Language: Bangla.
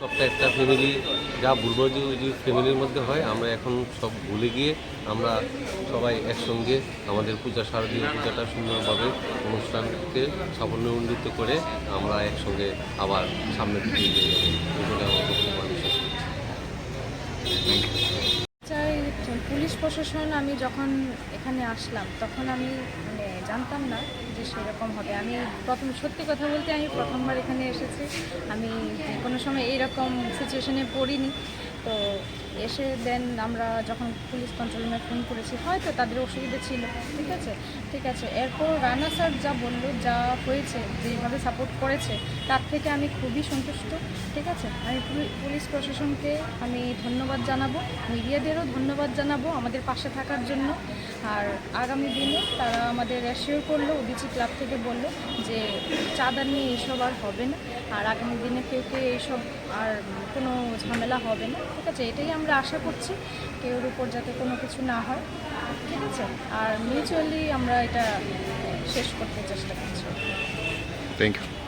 সবটা একটা ফ্যামিলি যা ভুলবজু ওই যে ফ্যামিলির মধ্যে হয়, আমরা এখন সব ভুলে গিয়ে আমরা সবাই একসঙ্গে আমাদের পূজা, শারদীয় পূজাটা সুন্দরভাবে অনুষ্ঠানকে সাফল্যমণ্ডিত করে আমরা একসঙ্গে আবার সামনে দিকে এগিয়ে যাব। পুলিশ প্রশাসন আমি যখন এখানে আসলাম, তখন আমি মানে জানতাম না যে সেরকম হবে। আমি প্রথম, সত্যি কথা বলতে আমি প্রথমবার এখানে এসেছি। আমি কোনো সময় এইরকম সিচুয়েশনে পড়িনি। তো এসে দেন আমরা যখন পুলিশ কন্ট্রোল রুমে ফোন করেছি, হয়তো তাদের অসুবিধা ছিল, ঠিক আছে? ঠিক আছে, এরপর রানা স্যার যা বলল, যা হয়েছে, যেভাবে সাপোর্ট করেছে, তার থেকে আমি খুবই সন্তুষ্ট, ঠিক আছে? আমি পুলি- পুলিশ প্রশাসনকে আমি ধন্যবাদ জানাব, মিডিয়াদেরও ধন্যবাদ জানাব আমাদের পাশে থাকার জন্য। আর আগামী দিনে তারা আমাদের অ্যাসিওর করল উদিচি ক্লাব থেকে বলল যে চাঁদা নিয়ে এইসব আর হবে না। আর আগামী দিনে কেউ কেউ এইসব আর কোনো ঝামেলা হবে না। ঠিক আছে, এটাই আমরা আশা করছি কেউর উপর যাতে কোনো কিছু না হয়। ঠিক আছে, আর মিউচুয়ালি আমরা এটা শেষ করতে চেষ্টা করছি। Thank you